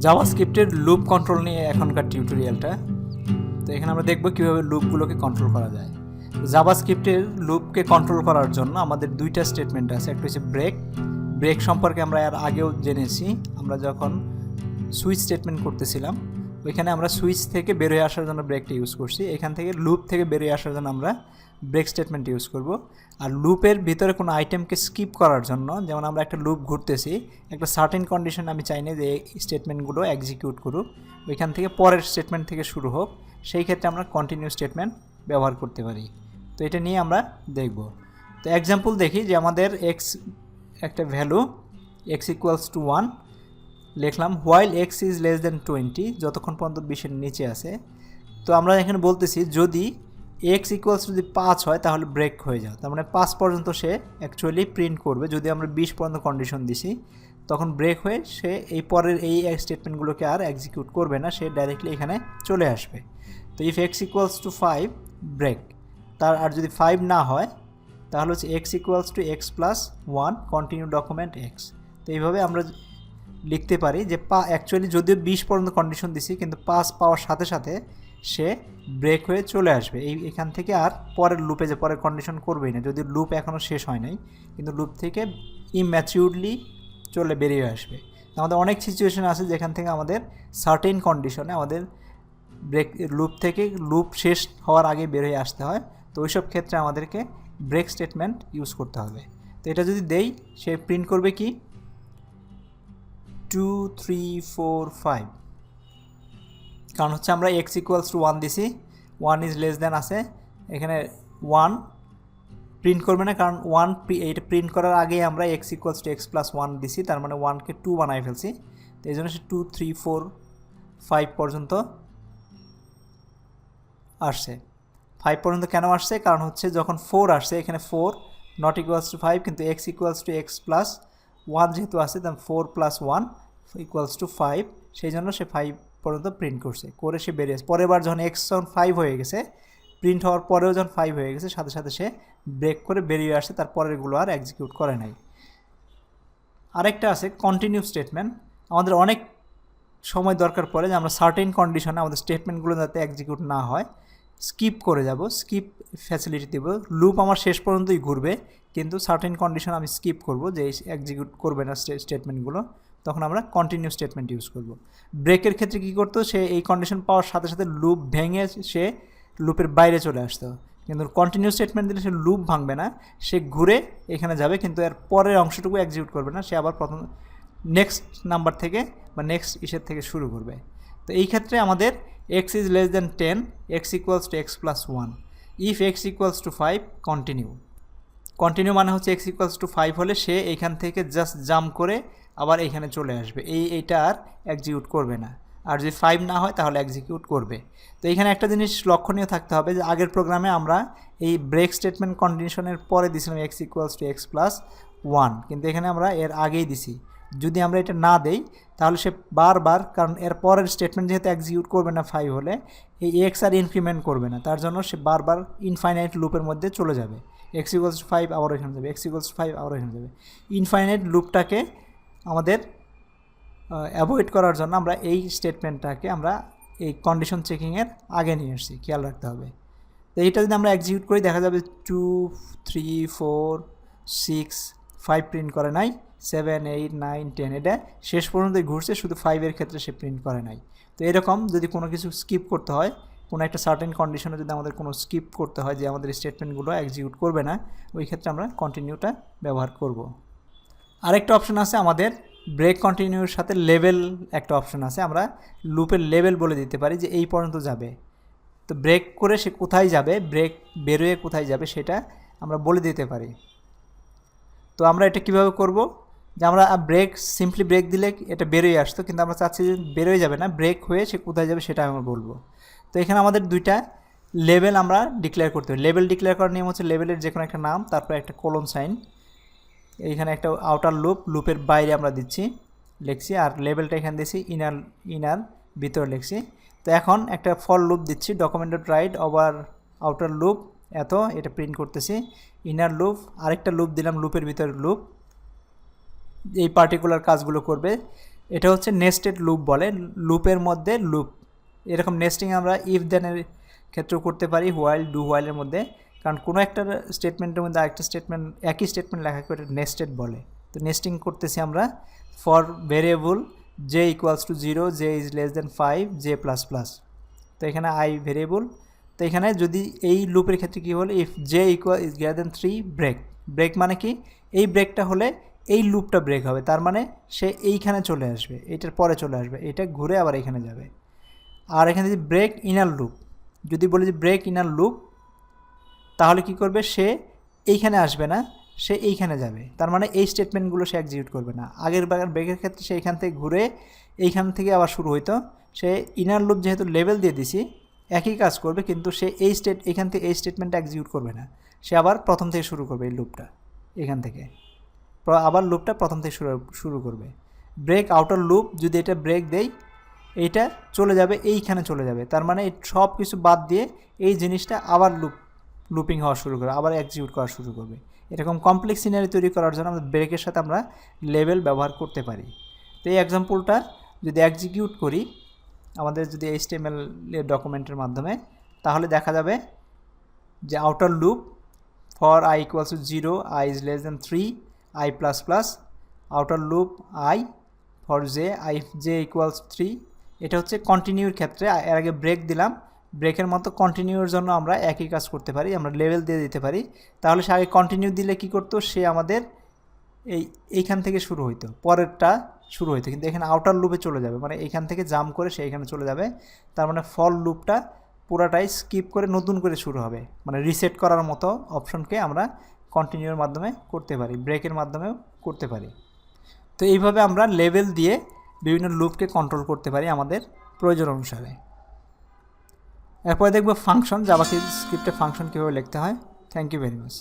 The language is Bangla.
জাভাস্ক্রিপ্টের লুপ কন্ট্রোল নিয়ে এখনকার টিউটোরিয়ালটা। তো এখানে আমরা দেখব কীভাবে লুপগুলোকে কন্ট্রোল করা যায়। জাভাস্ক্রিপ্টের লুপকে কন্ট্রোল করার জন্য আমাদের দুইটা স্টেটমেন্ট আছে। একটা হচ্ছে ব্রেক। ব্রেক সম্পর্কে আমরা আর আগেও জেনেছি। আমরা যখন সুইচ স্টেটমেন্ট করতেছিলাম ওইখানে আমরা সুইচ থেকে বেরোয় আসার জন্য ব্রেকটা ইউজ করছি। এখান থেকে লুপ থেকে বেরোয় আসার জন্য আমরা ব্রেক স্টেটমেন্ট ইউজ করব। আর লুপের ভিতরে কোনো আইটেমকে স্কিপ করার জন্য, যেমন আমরা একটা লুপ ঘুরতেছি, একটা সার্টেন কন্ডিশন আমি চাই না যে এই স্টেটমেন্টগুলো এক্সিকিউট করুক। ওইখান থেকে পরের স্টেটমেন্ট থেকে শুরু হোক, সেই ক্ষেত্রে আমরা কন্টিনিউ স্টেটমেন্ট ব্যবহার করতে পারি। তো এটা নিয়ে আমরা দেখব। তো এক্সাম্পল দেখি যে আমাদের এক্স একটা value x equals to one লিখলাম while x is less than twenty যতক্ষণ পর্যন্ত বিশের নিচে আছে। তো আমরা এখানে বলতেছি, যদি এক্স ইকুয়ালস যদি পাঁচ হয়, তাহলে ব্রেক হয়ে যাও তার মানে পাঁচ পর্যন্ত সে অ্যাকচুয়ালি প্রিন্ট করবে। যদি আমরা বিশ পর্যন্ত কন্ডিশন দিছি, তখন ব্রেক হয়ে সে এই পরের এই স্টেটমেন্টগুলোকে আর এক্সিকিউট করবে না, সে ডাইরেক্টলি এখানে চলে আসবে। তো if x equals to five break তার আর যদি ফাইভ না হয়, তাহলে হচ্ছে x equals to x plus one continue document x তো এইভাবে আমরা লিখতে পারি যে পা অ্যাকচুয়ালি যদিও বিশ পর্যন্ত কন্ডিশন দিছি, কিন্তু পাস পাওয়ার সাথে সাথে সে ব্রেক হয়ে চলে আসবে। এই, এখান থেকে আর পরের লুপে যে পরের কন্ডিশন করবেই না। যদি লুপ এখনও শেষ হয় নাই, কিন্তু লুপ থেকে ইম্যাচিউরলি চলে বেরিয়ে আসবে। আমাদের অনেক সিচুয়েশন আছে যেখান থেকে আমাদের সার্টেন কন্ডিশনে আমাদের ব্রেক লুপ থেকে লুপ শেষ হওয়ার আগে বের হয়ে আসতে হয়। তো ওইসব ক্ষেত্রে আমাদেরকে ব্রেক স্টেটমেন্ট ইউজ করতে হবে। তো এটা যদি দেই, সে প্রিন্ট করবে কি? টু থ্রি ফোর ফাইভ কারণ হচ্ছে আমরা এক্স ইকুয়ালস টু ওয়ান দিছি ওয়ান ইজ লেস দেন আছে, এখানে ওয়ান প্রিন্ট করবে না, কারণ ওয়ান এইটা প্রিন্ট করার আগেই আমরা x equals to x plus one দিছি, তার মানে ওয়ানকে টু বানাই ফেলছি। তো এই জন্য সে টু থ্রি ফোর ফাইভ পর্যন্ত আসছে। ফাইভ পর্যন্ত কেন আসছে? কারণ হচ্ছে যখন ফোর আসছে, এখানে four not equals to five কিন্তু x equals to x plus one যেহেতু আছে তখন four plus one equals to five সেই জন্য সে ফাইভ পর্যন্ত প্রিন্ট করছে। করে সে বেরিয়ে পরের বার যখন এক্স যখন ফাইভ হয়ে গেছে প্রিন্ট হওয়ার পরেও যখন ফাইভ হয়ে গেছে, সাথে সাথে সে ব্রেক করে বেরিয়ে আসছে, তার পরেরগুলো আর এক্সিকিউট করে নাই। আরেকটা আছে কন্টিনিউ স্টেটমেন্ট আমাদের অনেক সময় দরকার পড়ে যে আমরা সার্টেন কন্ডিশনে আমাদের স্টেটমেন্টগুলো যাতে এক্সিকিউট না হয়। স্কিপ করে যাব, স্কিপ ফ্যাসিলিটি দেব। লুপ আমার শেষ পর্যন্তই ঘুরবে, কিন্তু সার্টেন কন্ডিশন আমি স্কিপ করব যে এক্সিকিউট করবে না স্টেটমেন্টগুলো তখন আমরা কন্টিনিউ স্টেটমেন্ট ইউজ করব। ব্রেকের ক্ষেত্রে কী করতো, সে এই কন্ডিশন পাওয়ার সাথে সাথে লুপ ভেঙে সে লুপের বাইরে চলে আসতো। কিন্তু কন্টিনিউ স্টেটমেন্ট দিলে সে লুপ ভাঙবে না, সে ঘুরে এখানে যাবে, কিন্তু এর পরের অংশটুকু এক্সিকিউট করবে না, সে আবার প্রথম নেক্সট নাম্বার থেকে বা নেক্সট ইসের থেকে শুরু করবে। তো এই ক্ষেত্রে আমাদের x is less than ten x equals to x plus one if x equals to five continue continue মানে হচ্ছে এক্স ইকুয়ালস টু ফাইভ হলে সে এখান থেকে জাস্ট জাম্প করে আবার এখানে চলে আসবে। এই, এইটা আর এক্সিকিউট করবে না। আর যদি ফাইভ না হয় তাহলে এক্সিকিউট করবে। তো এখানে একটা জিনিস লক্ষণীয় থাকতে হবে যে আগের প্রোগ্রামে আমরা এই ব্রেক স্টেটমেন্ট কন্ডিশনের পরে দিছিলাম x equals to x plus one কিন্তু এখানে আমরা এর আগেই দিছি। যদি আমরা এটা না দেই, তাহলে সে বারবার, কারণ এর পরের স্টেটমেন্ট যেহেতু এক্সিকিউট করবে না ফাইভ হলে, এই এক্স আর ইনক্রিমেন্ট করবে না। তার জন্য সে বারবার ইনফাইনাইট লুপের মধ্যে চলে যাবে। এক্স ইকুয়ালস টু ফাইভ আবার এখানে যাবে। এক্স ইকুয়ালস টু ফাইভ আবার এখানে যাবে। ইনফাইনাইট লুপটাকে আমাদের অ্যাভয়েড করার জন্য আমরা এই স্টেটমেন্টটাকে আমরা এই কন্ডিশন চেকিংয়ের আগে নিয়ে এসেছি খেয়াল রাখতে হবে। তো এইটা যদি আমরা এক্সিকিউট করি, দেখা যাবে two three four six five print করে নাই। সেভেন, এইট, নাইন, টেন, এটা শেষ পর্যন্ত ঘুরছে, শুধু ফাইভের ক্ষেত্রে সে প্রিন্ট করে নাই। তো এরকম যদি কোনো কিছু স্কিপ করতে হয়, কোনো একটা সার্টেন কন্ডিশনে যদি আমাদের কোনো স্কিপ করতে হয় যে আমাদের স্টেটমেন্টগুলো এক্সিকিউট করবে না, ওই ক্ষেত্রে আমরা কন্টিনিউটা ব্যবহার করব। আরেকটা অপশন আছে আমাদের ব্রেক কন্টিনিউর সাথে লেভেল একটা অপশন আছে। আমরা লুপের লেভেল বলে দিতে পারি যে এই পর্যন্ত যাবে। তো ব্রেক করে সে কোথায় যাবে ব্রেক বেরোয় কোথায় যাবে, সেটা আমরা বলে দিতে পারি। তো আমরা এটা কীভাবে করব? যে আমরা ব্রেক সিম্পলি ব্রেক দিলে এটা বেরোয় আসতো, কিন্তু আমরা চাচ্ছি যে বেরোয় যাবে না ব্রেক হয়ে সে কোথায় যাবে সেটা আমরা বলব। তো এখানে আমাদের দুইটা লেভেল আমরা ডিক্লেয়ার করতে হবে লেভেল ডিক্লেয়ার করার নিয়ম হচ্ছে লেভেলের যে কোনো একটা নাম, তারপর একটা কোলন সাইন এইখানে একটা আউটার লুপ লুপের বাইরে আমরা দিচ্ছি, লিখছি, আর লেভেলটা এখানে দিচ্ছি ইনার ইনার ভিতরে লিখছি। তো এখন একটা ফল লুপ দিচ্ছি documented right over outer loop এত, এটা প্রিন্ট করতেছি ইনার লুপ আরেকটা লুপ দিলাম লুপের ভিতরে লুপ এই পার্টিকুলার কাজগুলো করবে। এটা হচ্ছে নেস্টেড লুপ বলে। লুপের মধ্যে লুপ এরকম নেস্টিং আমরা ইফ দেনের ক্ষেত্রেও করতে পারি হোয়াইল ডু হোয়াইলের মধ্যে। কারণ কোনো একটা স্টেটমেন্টের মধ্যে আরেকটা স্টেটমেন্ট একই স্টেটমেন্ট লেখা করে নেস্টেড বলে। তো নেস্টিং করতেছি আমরা for variable j equals to zero j is less than five j plus plus তো এখানে আই ভেরিয়েবল তো এখানে যদি এই লুপের ক্ষেত্রে কী হলো if j equal is greater than three break break মানে কি? এই ব্রেকটা হলে এই লুপটা ব্রেক হবে। তার মানে সে এইখানে চলে আসবে, এটার পরে চলে আসবে, এটা ঘুরে আবার এখানে যাবে। আর এখানে যদি ব্রেক ইনার লুপ যদি বলি যে ব্রেক ইনার লুপ তাহলে কি করবে? সে এইখানে আসবে না, সে এইখানে যাবে। তার মানে এই স্টেটমেন্টগুলো সে এক্সিকিউট করবে না। আগের বাগার ব্রেকের ক্ষেত্রে সে এইখান থেকে ঘুরে এইখান থেকে আবার শুরু হইতো। সে ইনার লুপ যেহেতু লেভেল দিয়ে দিছি, একই কাজ করবে, কিন্তু সে এই স্টেট এখান থেকে এই স্টেটমেন্টটা এক্সিকিউট করবে না। সে আবার প্রথম থেকে শুরু করবে এই লুপটা এখান থেকে। আবার লুপটা প্রথম থেকে শুরু শুরু করবে। ব্রেক আউটার লুপ, যদি এটা ব্রেক দেই, এইটা চলে যাবে, এইখানে চলে যাবে। তার মানে সব কিছু বাদ দিয়ে এই জিনিসটা আবার লুপ, লুপিং হওয়া শুরু করবে, আবার এক্সিকিউট করা শুরু করবে। এরকম কমপ্লেক্স সিনারি তৈরি করার জন্য আমরা ব্রেকের সাথে আমরা লেভেল ব্যবহার করতে পারি। তো এই এক্সাম্পলটা যদি এক্সিকিউট করি, আমাদের যদি এইচটিএমএল ডকুমেন্টের মাধ্যমে, তাহলে দেখা যাবে যে outer loop for i equals to zero i is less than three i plus plus outer loop i for j i j equals three এটা হচ্ছে কন্টিনিউর ক্ষেত্রে এর আগে ব্রেক দিলাম। ব্রেকের মতো কন্টিনিউর জন্য আমরা একই কাজ করতে পারি, আমরা লেভেল দিয়ে দিতে পারি। তাহলে সে আগে কন্টিনিউ দিলে কি করতো? সে আমাদের এই, এইখান থেকে শুরু হইতো, পরেরটা শুরু হইতো। কিন্তু এখানে আউটার লুপে চলে যাবে মানে এইখান থেকে জাম করে সে এখানে চলে যাবে। তার মানে ফল লুপটা পুরাটাই স্কিপ করে নতুন করে শুরু হবে। মানে রিসেট করার মতো অপশনকে আমরা কন্টিনিউর মাধ্যমে করতে পারি ব্রেকের মাধ্যমেও করতে পারি। তো এইভাবে আমরা লেভেল দিয়ে বিভিন্ন লুপকে কন্ট্রোল করতে পারি আমাদের প্রয়োজন অনুসারে। এরপরে দেখব ফাংশন জাভাকে স্ক্রিপ্টে ফাংশন কীভাবে লিখতে হয়। Thank you very much